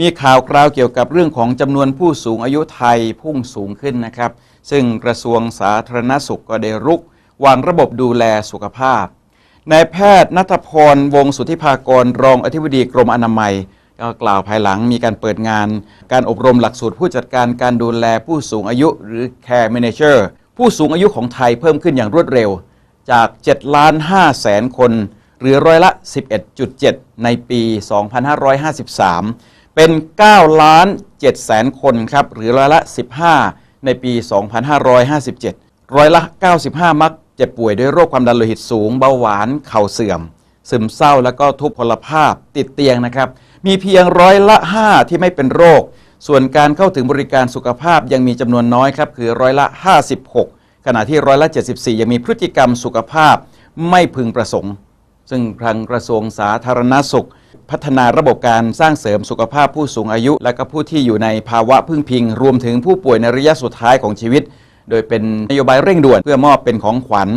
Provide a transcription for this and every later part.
มีข่าวคราวเกี่ยวกับเรื่องของจำนวนผู้สูงอายุไทยพุ่งสูงขึ้นนะครับ ซึ่งกระทรวงสาธารณสุขก็ได้รุก วางระบบดูแลสุขภาพนายแพทย์นัทพรวงศ์สุทธิภากรรองอธิบดีกรมอนามัย ก็กล่าวภายหลังมีการเปิดงาน การอบรมหลักสูตรผู้จัดการการดูแลผู้สูงอายุหรือ Care Manager ผู้สูงอายุของไทยเพิ่มขึ้นอย่างรวดเร็ว จาก 7 ล้าน5แสนคน หรือร้อยละ 11.7 ในปี 2553 เป็น 9 ล้าน7แสนคนครับ หรือร้อยละ 15 ในปี 2557 ร้อยละ 95 มักเจ็บป่วยด้วยโรคความดันโลหิตสูง เบาหวาน เข่าเสื่อม ซึมเศร้าแล้วก็ทุพพลภาพติดเตียงนะครับ มีเพียงร้อยละ 5 ที่ไม่เป็นโรค ส่วนการเข้าถึงบริการสุขภาพยังมีจำนวนน้อยครับ คือร้อยละ 56 ขณะที่ร้อยละ 74 ยังมีพฤติกรรมสุขภาพไม่พึงประสงค์ ซึ่งทางกระทรวงสาธารณสุข พัฒนาระบบการสร้างเสริมสุขภาพผู้สูงอายุ และก็ผู้ที่อยู่ในภาวะพึ่งพิง รวมถึงผู้ป่วยในระยะสุดท้ายของชีวิต โดยเป็นนโยบายเร่งด่วนเพื่อมอบเป็นของขวัญ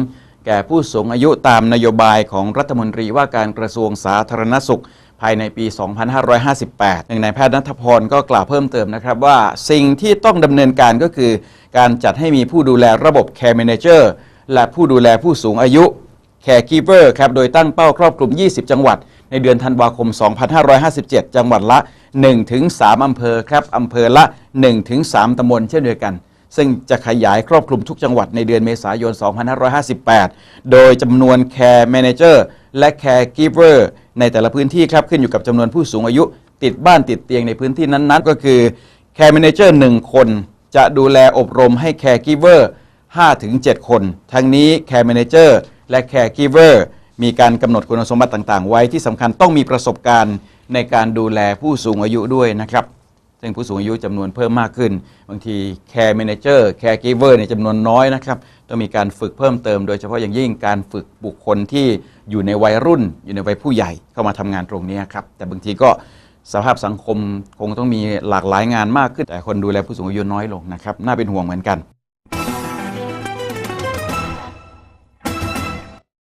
แก่ผู้สูงอายุตามนโยบายของรัฐมนตรีว่าการกระทรวงสาธารณสุข ภายในปี 2558หนึ่งนายแพทย์นัทพรก็กล่าวเพิ่มเติมนะครับว่าสิ่งที่ต้องดำเนินการก็คือ การจัดให้มีผู้ดูแลระบบ Care Manager และผู้ดูแลผู้สูงอายุ Caregiver ครับโดยตั้งเป้าครอบคลุม 20 จังหวัด ในเดือนธันวาคม 2557 จังหวัดละ 1-3 อำเภอครับอำเภอละ 1-3 ตำบลเช่นเดียวกัน ซึ่งจะขยายครอบคลุมทุกจังหวัดในเดือนเมษายน 2558 โดยจำนวน Care Manager และ Caregiver ในแต่ละพื้นที่ครับขึ้นอยู่กับจำนวนผู้สูงอายุ ติดบ้านติดเตียงในพื้นที่นั้นๆ ก็คือ Care Manager 1คน จะดูแลอบรมให้ Caregiver 5-7 คน ทั้งนี้ Care Manager แและ Caregiver มีการกำหนดคุณสมบัติต่างๆ ไว้ที่สำคัญต้องมีประสบการณ์ในการดูแลผู้สูงอายุด้วยนะครับซึ่งผู้สูงอายุจำนวนเพิ่มมากขึ้น บางที Care Manager Caregiver ในจำนวนน้อยนะครับต้องมีการฝึกเพิ่มเติม โดยเฉพาะอย่างยิ่งการฝึกบุคคลที่อยู่ในวัยรุ่น อยู่ในวัยผู้ใหญ่เข้ามาทำงานตรงนี้ครับแต่บางทีก็สภาพสังคมคงต้องมีหลากหลายงานมากขึ้น แต่คนดูแลผู้สูงอายุน้อยลงนะครับ น่าเป็นห่วงเหมือนกัน